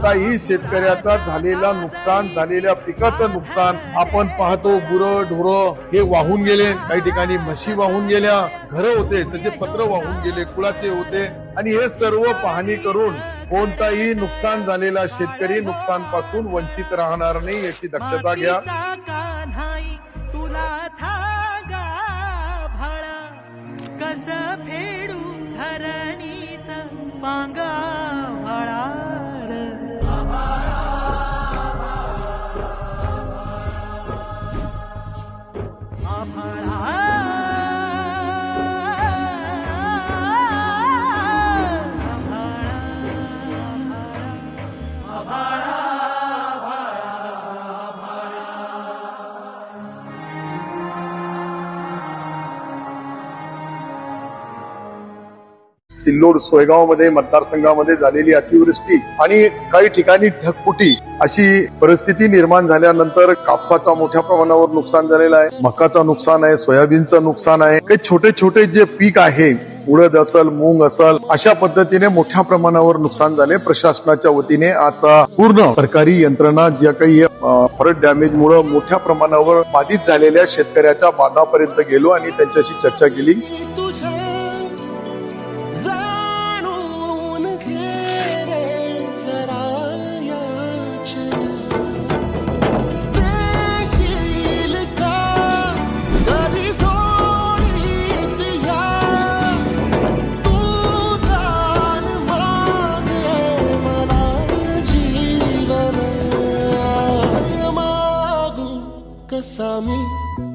कोणताही शेतकऱ्याचा झालेला नुकसान झालेल्या पिकाचं नुकसान आपण पाहतो. गुरं ढोरं हे वाहून गेले. काही ठिकाणी म्हशी वाहून गेल्या घरं होते त्याचे पत्र वाहून गेले कुळाचे होते. आणि हे सर्व पाहणी करून कोणताही नुकसान झालेला शेतकरी नुकसानपासून वंचित राहणार नाही याची दक्षता घ्या. तुला सिल्लोड सोयगावमध्ये मतदारसंघामध्ये झालेली अतिवृष्टी आणि काही ठिकाणी ढगफुटी अशी परिस्थिती निर्माण झाल्यानंतर कापसाचा मोठ्या प्रमाणावर नुकसान झालेलं आहे. मकाचं नुकसान आहे सोयाबीनचं नुकसान आहे. काही छोटे छोटे जे पीक आहे उडद असल मूंग असल अशा पद्धतीने मोठ्या प्रमाणावर नुकसान झाले. प्रशासनाच्या वतीने आजचा पूर्ण सरकारी यंत्रणा ज्या काही फरट डॅमेज मुळे मोठ्या प्रमाणावर बाधित झालेल्या शेतकऱ्याच्या बाधापर्यंत गेलो आणि त्यांच्याशी चर्चा केली. que a mí.